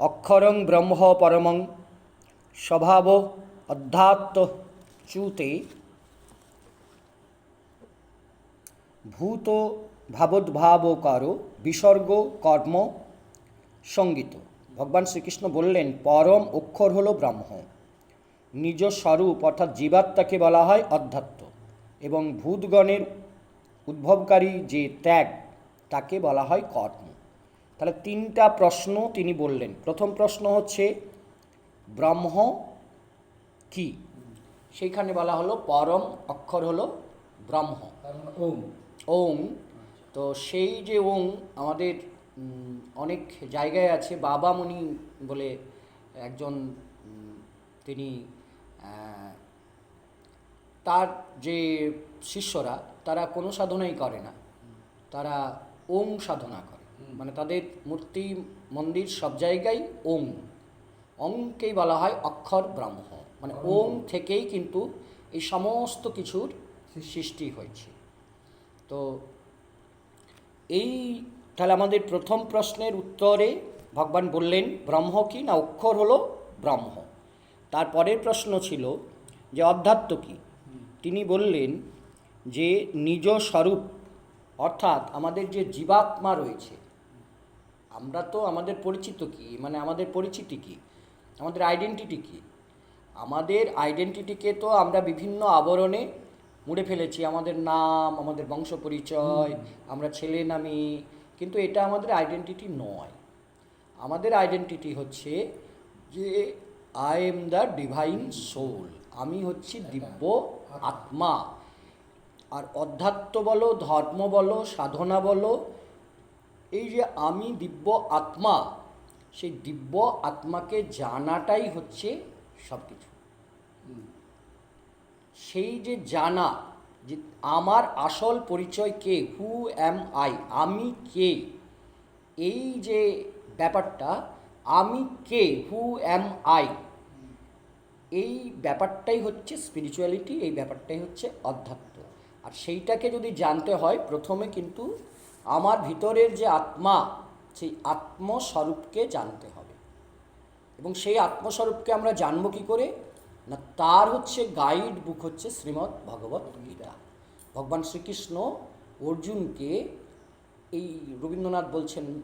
অক্ষরং ব্রহ্ম পরমং স্বভাব অধ্যাত্ম চ্যুতে ভূত ভাবোদ্ভাবকার বিসর্গ কর্ম সংগীত। ভগবান শ্রীকৃষ্ণ বললেন, পরম অক্ষর হল ব্রহ্ম। নিজ স্বরূপ অর্থাৎ জীবাত্মাকে বলা হয় অধ্যাত্ম। এবং ভূতগণের উদ্ভবকারী যে ত্যাগ, তাকে বলা হয় কর্ম। তাহলে তিনটা প্রশ্ন তিনি বললেন। প্রথম প্রশ্ন হচ্ছে ব্রহ্ম কি? সেইখানে বলা হলো পরম অক্ষর হলো ব্রহ্ম। মানে ওম। ওং তো সেই যে ওং আমাদের অনেক জায়গায় আছে। বাবা বাবামণি বলে একজন তিনি তার যে শিষ্যরা তারা কোনো সাধনাই করে না। তারা ওং সাধনা করে। মানে তাদের মূর্তি মন্দির সব জায়গায় ওং অঙ্কেই বলা হয় অক্ষর ব্রহ্ম। মানে ওং। থেকেই কিন্তু এই সমস্ত কিছুর সৃষ্টি। হয়েছে। তো এই তাহলে আমাদের প্রথম প্রশ্নের উত্তরে ভগবান বললেন ব্রহ্ম কি না অক্ষর হলো ব্রহ্ম? তারপরের প্রশ্ন ছিল যে অধ্যাত্ম কি? তিনি বললেন যে নিজ স্বরূপ অর্থাৎ আমাদের যে জীবাত্মা রয়েছে আমরা তো আমাদের পরিচিত কি? মানে আমাদের পরিচিতি কি? আমাদের আইডেন্টিটি কি? আমাদের আইডেন্টিটিকে তো আমরা বিভিন্ন আবরণে মুড়ে ফেলেছি। আমাদের নাম আমাদের বংশ পরিচয় আমরা ছেলে নামি কিন্তু এটা আমাদের আইডেন্টিটি নয়। আমাদের আইডেন্টিটি হচ্ছে যে I am the divine soul আমি হচ্ছি দিব্য আত্মা। আর অধ্যাত্ম বলো ধর্ম বলো সাধনা বলো এই যে আমি দিব্য আত্মা, সেই দিব্য আত্মাকে জানাটাই হচ্ছে সব কিছু সেই যে জানা যে আমার আসল পরিচয় কে হু অ্যাম আই আমি কে, এই যে ব্যাপারটা, আমি কে হু অ্যাম আই এই ব্যাপারটাই হচ্ছে স্পিরিচুয়ালিটি এই ব্যাপারটাই হচ্ছে অধ্যাত্ম। আর সেইটাকে যদি জানতে হয়, প্রথমে কিন্তু আমার ভিতরের যে আত্মা সেই আত্মস্বরূপকে জানতে হবে। এবং সেই আত্মস্বরূপকে আমরা জানব কী করে? না তার হচ্ছে গাইড বুক হচ্ছে শ্রীমদ্ ভগবত গীতা। ভগবান শ্রীকৃষ্ণ অর্জুনকে এই রবীন্দ্রনাথ বলছেন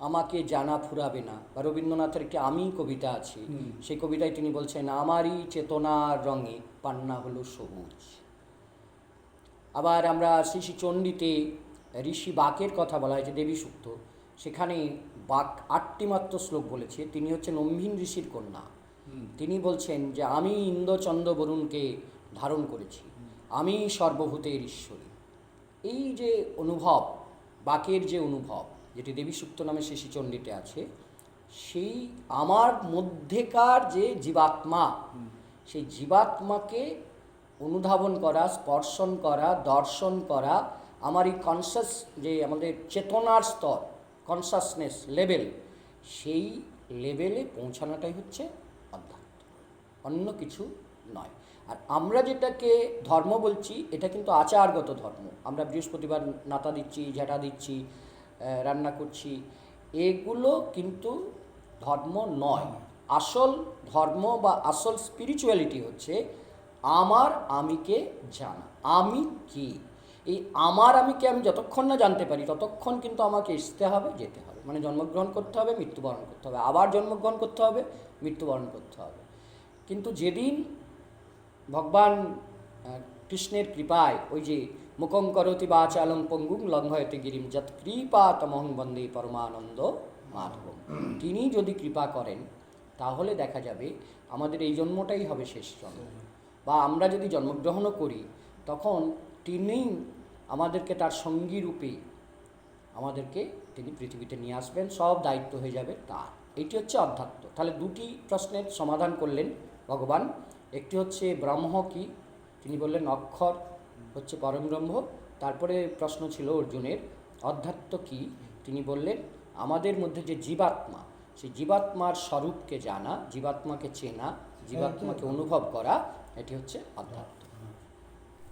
আমাকে জানা ফুরাবে না। বা রবীন্দ্রনাথের একটি আমি কবিতা আছে সেই কবিতায় তিনি বলছেন আমারই চেতনার রঙে পান্না হলো সবুজ। আবার আমরা শ্রী শ্রী চণ্ডীতে ঋষি বাকের কথা বলা হয়েছে দেবী সুক্ত। সেখানে বাক আটটি মাত্র শ্লোক বলেছে তিনি হচ্ছেন অম্ভিন ঋষির কন্যা। তিনি বলছেন যে আমি ইন্দ্রচন্দ্র বরুণকে ধারণ করেছি আমি সর্বভূতের ঈশ্বরী। এই যে অনুভব বাকের যে অনুভব যেটি দেবী সুক্ত নামে শেষী চণ্ডীতে আছে সেই আমার মধ্যেকার যে জীবাত্মা সেই জীবাত্মাকে অনুধাবন করা স্পর্শন করা দর্শন করা আমার এই কনসাস যে আমাদের চেতনার স্তর কনসাসনেস লেভেল সেই লেভেলে পৌঁছানোটাই হচ্ছে অধ্যাত্ম অন্য কিছু নয়। আর আমরা যেটাকে ধর্ম বলছি, এটা কিন্তু আচারগত ধর্ম। আমরা বৃহস্পতিবার নাতা দিচ্ছি, ঝেঁটা দিচ্ছি রান্না করছি, এগুলো কিন্তু ধর্ম নয়। আসল ধর্ম বা আসল স্পিরিচুয়ালিটি হচ্ছে, আমার, আমিকে জানা। আমি কি? এই আমার আমি আমিকে আমি যতক্ষণ না জানতে পারি, ততক্ষণ কিন্তু আমাকে আসতে হবে, যেতে হবে। মানে জন্মগ্রহণ করতে হবে, মৃত্যুবরণ করতে হবে। আবার জন্মগ্রহণ করতে হবে, মৃত্যুবরণ করতে হবে। কিন্তু যেদিন ভগবান কৃষ্ণের কৃপায় ওই যে মুখং করতি বাচালং পঙ্গুং লঙ্ঘয়তে গিরিম যৎ কৃপা তমহং বন্দে পরমানন্দ মাধবম। তিনি যদি কৃপা করেন, তাহলে দেখা যাবে আমাদের এই জন্মটাই হবে শেষ জন্ম। বা আমরা যদি জন্মগ্রহণও করি, তখন তিনি আমাদেরকে তার সঙ্গী রূপে আমাদেরকে তিনি পৃথিবীতে নিয়ে আসবেন সব দায়িত্ব হয়ে যাবে তার। এটি হচ্ছে অধ্যাত্ম। তাহলে দুটি প্রশ্নের সমাধান করলেন ভগবান। একটি হচ্ছে ব্রহ্ম কি? তিনি বললেন অক্ষর হচ্ছে পরম ব্রহ্ম। তারপরে প্রশ্ন ছিল অর্জুনের অধ্যাত্ম কি? তিনি বললেন আমাদের মধ্যে যে জীবাত্মা সেই জীবাত্মার স্বরূপকে জানা জীবাত্মাকে চেনা জীবাত্মাকে অনুভব করা এটি হচ্ছে অধ্যাত্ম।